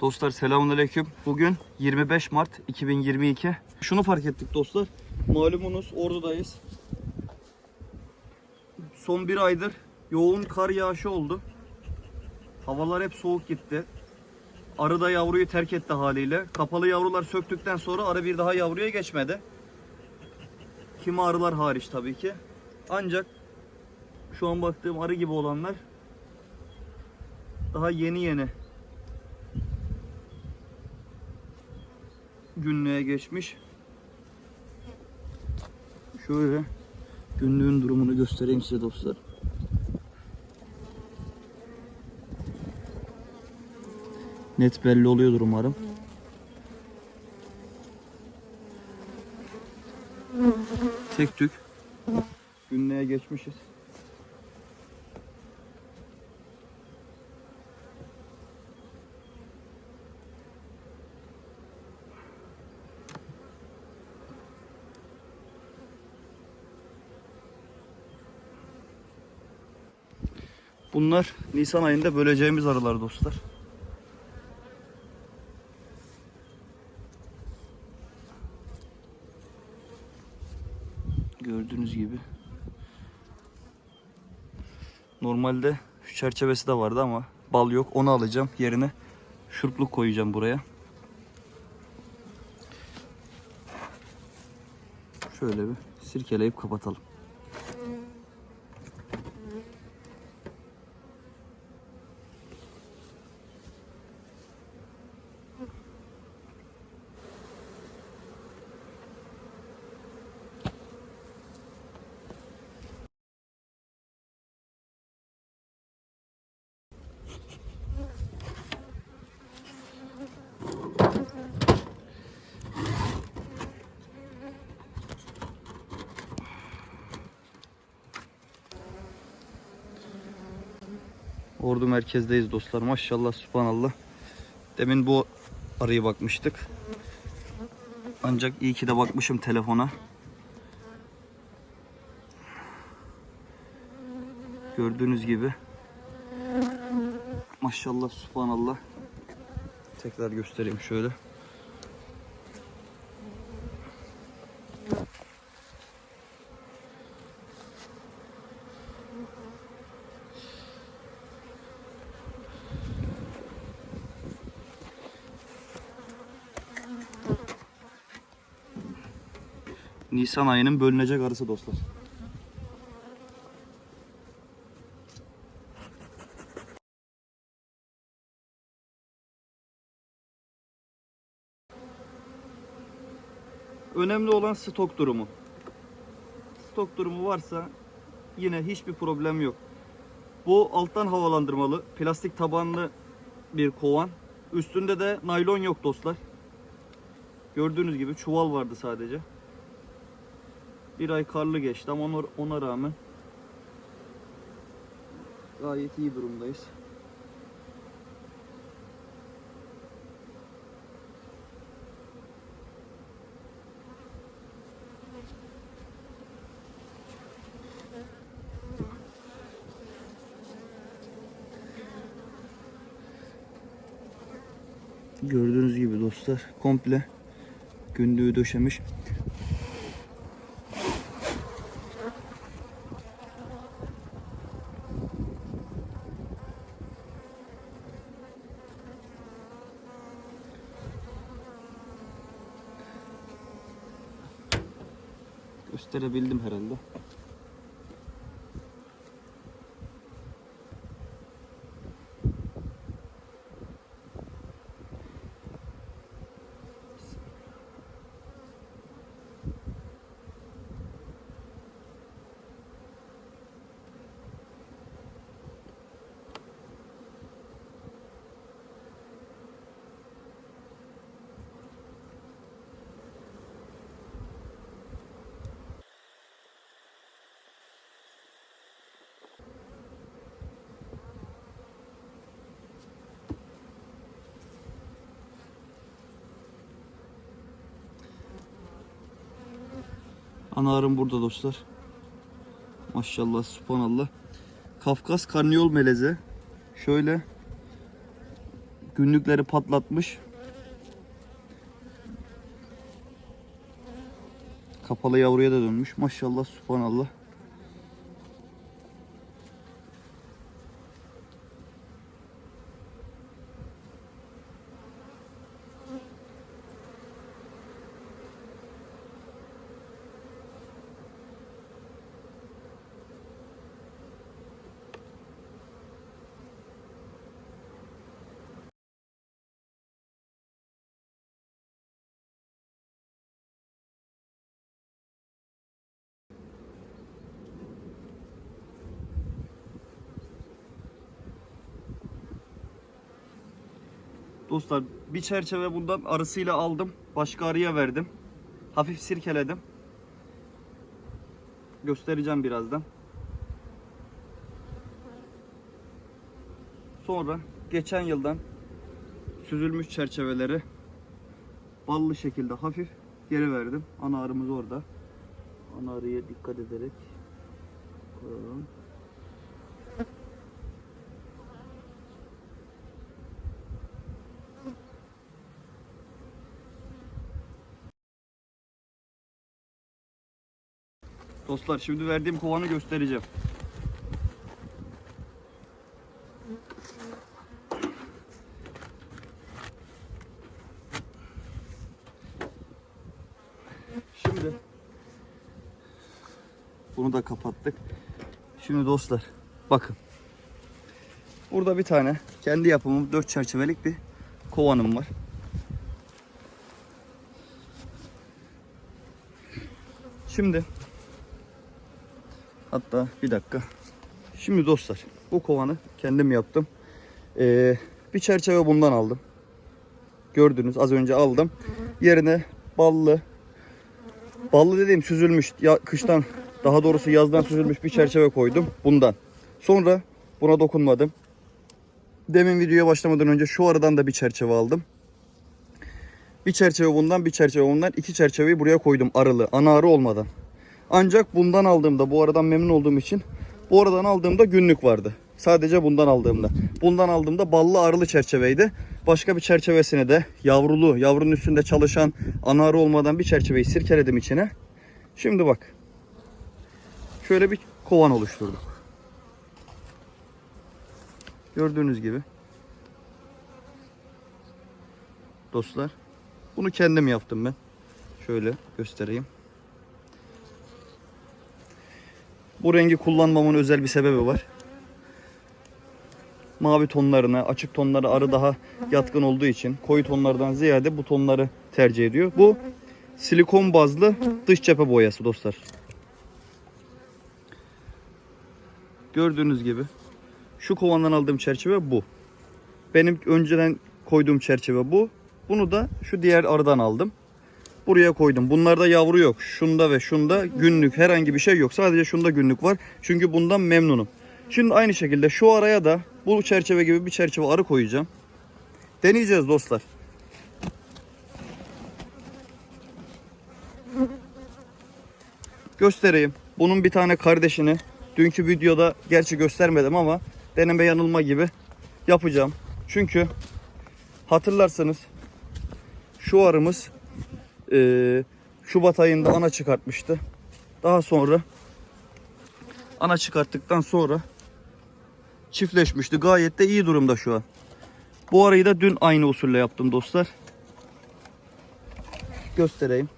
Dostlar selamünaleyküm. Bugün 25 Mart 2022. Şunu fark ettik dostlar. Malumunuz Ordu'dayız. Son bir aydır yoğun kar yağışı oldu. Havalar hep soğuk gitti. Arı da yavruyu terk etti haliyle. Kapalı yavrular söktükten sonra arı bir daha yavruya geçmedi. Kimi arılar hariç tabii ki. Ancak şu an baktığım arı gibi olanlar daha yeni yeni günlüğe geçmiş. Şöyle günlüğün durumunu göstereyim size dostlar. Net belli oluyordur umarım. Tek tük günlüğe geçmişiz. Bunlar Nisan ayında böleceğimiz arılar dostlar. Gördüğünüz gibi. Normalde şu çerçevesi de vardı ama bal yok. Onu alacağım yerine şurupluk koyacağım buraya. Şöyle bir sirkeleyip kapatalım. Ordu merkezdeyiz dostlar. Maşallah subhanallah. Demin bu arıyı bakmıştık. Ancak iyi ki de bakmışım telefona. Gördüğünüz gibi. Maşallah subhanallah. Tekrar göstereyim şöyle. Nisan ayının bölünecek arısı dostlar. Önemli olan stok durumu. Stok durumu varsa yine hiçbir problem yok. Bu alttan havalandırmalı, plastik tabanlı bir kovan. Üstünde de naylon yok dostlar. Gördüğünüz gibi çuval vardı sadece. Bir ay karlı geçti ama ona, ona rağmen gayet iyi durumdayız. Gördüğünüz gibi dostlar komple gündüğü döşemiş. Gösterebildim herhalde. Ana arım burada dostlar. Maşallah subhanallah. Kafkas karniyol meleze. Şöyle Günlükleri patlatmış. Kapalı yavruya da dönmüş. Maşallah subhanallah. Dostlar bir çerçeve bundan arısıyla aldım. Başka arıya verdim. Hafif sirkeledim. Göstereceğim birazdan. Sonra geçen yıldan süzülmüş çerçeveleri ballı şekilde hafif geri verdim. Ana arımız orada. Ana arıya dikkat ederek koyalım. Dostlar şimdi verdiğim kovanı göstereceğim. Şimdi bunu da kapattık. Şimdi dostlar bakın. Burada bir tane kendi yapımım 4 çerçevelik bir kovanım var. Şimdi Hatta bir dakika. Şimdi dostlar bu kovanı kendim yaptım. Ee, bir çerçeve bundan aldım. Gördünüz az önce aldım. Yerine ballı ballı dediğim süzülmüş ya, kıştan daha doğrusu yazdan süzülmüş bir çerçeve koydum bundan. Sonra buna dokunmadım. Demin videoya başlamadan önce şu aradan da bir çerçeve aldım. Bir çerçeve bundan bir çerçeve bundan iki çerçeveyi buraya koydum arılı ana arı olmadan. Ancak bundan aldığımda bu aradan memnun olduğum için bu aradan aldığımda günlük vardı. Sadece bundan aldığımda. Bundan aldığımda ballı arılı çerçeveydi. Başka bir çerçevesini de yavrulu, yavrunun üstünde çalışan ana arı olmadan bir çerçeveyi sirkeledim içine. Şimdi bak. Şöyle bir kovan oluşturduk. Gördüğünüz gibi. Dostlar. Bunu kendim yaptım ben. Şöyle göstereyim. Bu rengi kullanmamın özel bir sebebi var. Mavi tonlarına, açık tonlara arı daha yatkın olduğu için koyu tonlardan ziyade bu tonları tercih ediyor. Bu silikon bazlı dış cephe boyası dostlar. Gördüğünüz gibi şu kovandan aldığım çerçeve bu. Benim önceden koyduğum çerçeve bu. Bunu da şu diğer arıdan aldım buraya koydum. Bunlarda yavru yok. Şunda ve şunda günlük herhangi bir şey yok. Sadece şunda günlük var. Çünkü bundan memnunum. Şimdi aynı şekilde şu araya da bu çerçeve gibi bir çerçeve arı koyacağım. Deneyeceğiz dostlar. Göstereyim. Bunun bir tane kardeşini dünkü videoda gerçi göstermedim ama deneme yanılma gibi yapacağım. Çünkü hatırlarsanız şu arımız e, Şubat ayında ana çıkartmıştı. Daha sonra ana çıkarttıktan sonra çiftleşmişti. Gayet de iyi durumda şu an. Bu arayı da dün aynı usulle yaptım dostlar. Göstereyim.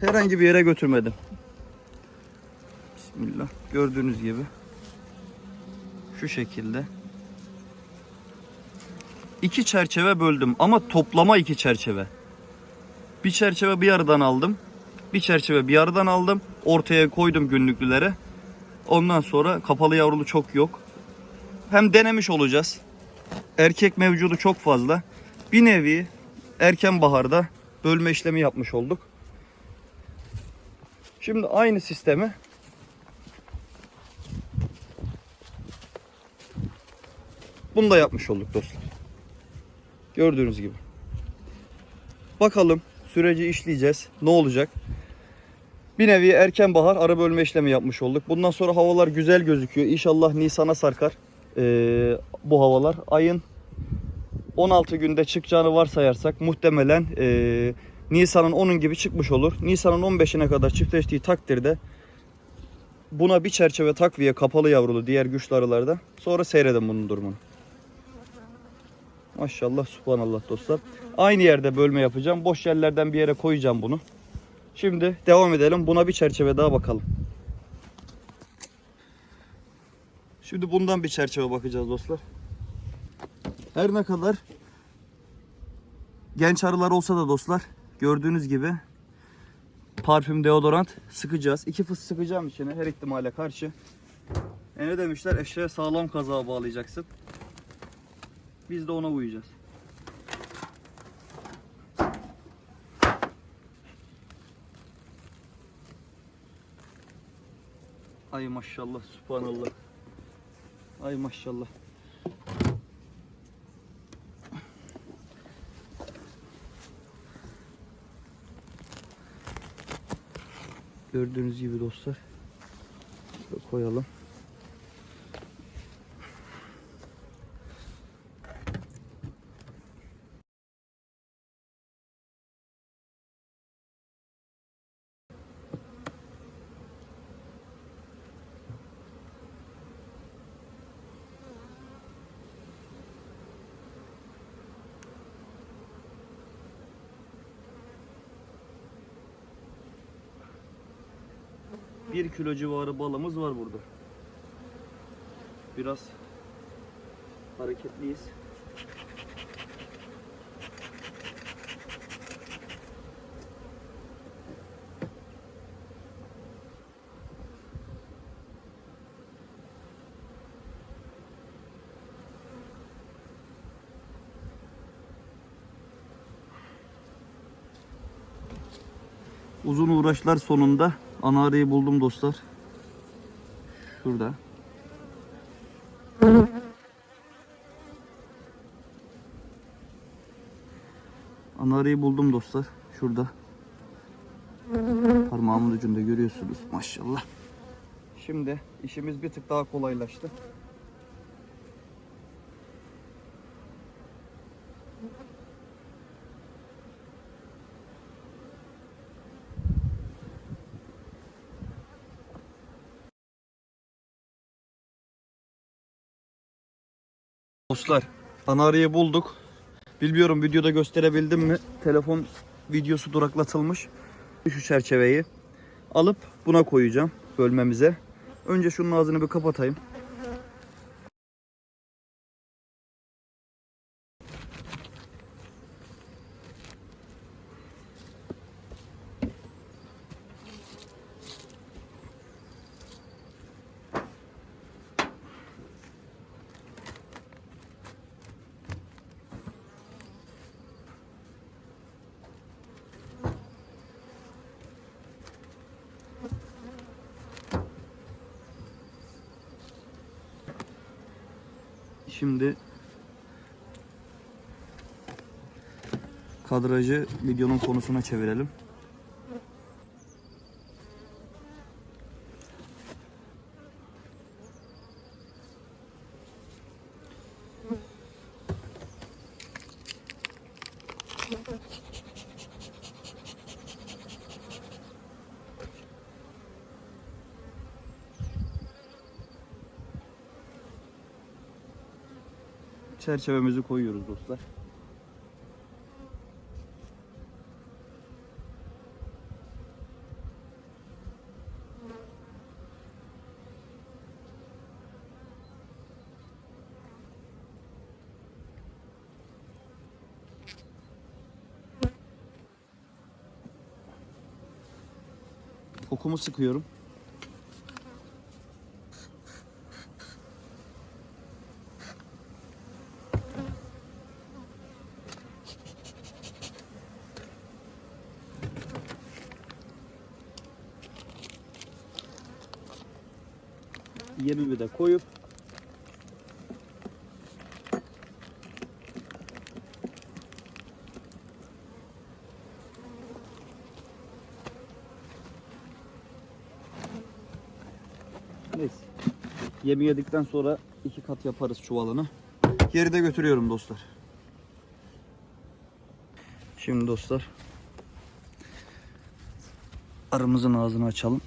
Herhangi bir yere götürmedim. Bismillah. Gördüğünüz gibi. Şu şekilde. İki çerçeve böldüm ama toplama iki çerçeve. Bir çerçeve bir aradan aldım. Bir çerçeve bir aradan aldım. Ortaya koydum günlüklülere. Ondan sonra kapalı yavrulu çok yok. Hem denemiş olacağız. Erkek mevcudu çok fazla. Bir nevi erken baharda bölme işlemi yapmış olduk. Şimdi aynı sistemi bunu da yapmış olduk dostlar. Gördüğünüz gibi. Bakalım süreci işleyeceğiz. Ne olacak? Bir nevi erken bahar ara bölme işlemi yapmış olduk. Bundan sonra havalar güzel gözüküyor. İnşallah Nisan'a sarkar ee, bu havalar. Ayın 16 günde çıkacağını varsayarsak muhtemelen e, Nisan'ın 10'un gibi çıkmış olur. Nisan'ın 15'ine kadar çiftleştiği takdirde buna bir çerçeve takviye kapalı yavrulu diğer güçlü arılarda. Sonra seyredin bunun durumunu. Maşallah subhanallah dostlar. Aynı yerde bölme yapacağım. Boş yerlerden bir yere koyacağım bunu. Şimdi devam edelim. Buna bir çerçeve daha bakalım. Şimdi bundan bir çerçeve bakacağız dostlar. Her ne kadar genç arılar olsa da dostlar gördüğünüz gibi parfüm deodorant sıkacağız. İki fıs sıkacağım içine her ihtimale karşı. E ne demişler eşeğe sağlam kazağa bağlayacaksın. Biz de ona uyacağız. Ay maşallah subhanallah. Ay maşallah. Gördüğünüz gibi dostlar. Şöyle koyalım. Bir kilo civarı balımız var burada. Biraz hareketliyiz. Uzun uğraşlar sonunda ana arıyı buldum dostlar. Şurada. Ana arıyı buldum dostlar. Şurada. Parmağımın ucunda görüyorsunuz. Maşallah. Şimdi işimiz bir tık daha kolaylaştı. Dostlar, ana arıyı bulduk. Bilmiyorum videoda gösterebildim mi? Telefon videosu duraklatılmış. Şu çerçeveyi alıp buna koyacağım bölmemize. Önce şunun ağzını bir kapatayım. Şimdi kadrajı videonun konusuna çevirelim. Çerçevemizi koyuyoruz dostlar. Kokumu sıkıyorum. Yemimi de koyup Neyse. Yemi yedikten sonra iki kat yaparız çuvalını. Geri de götürüyorum dostlar. Şimdi dostlar arımızın ağzını açalım.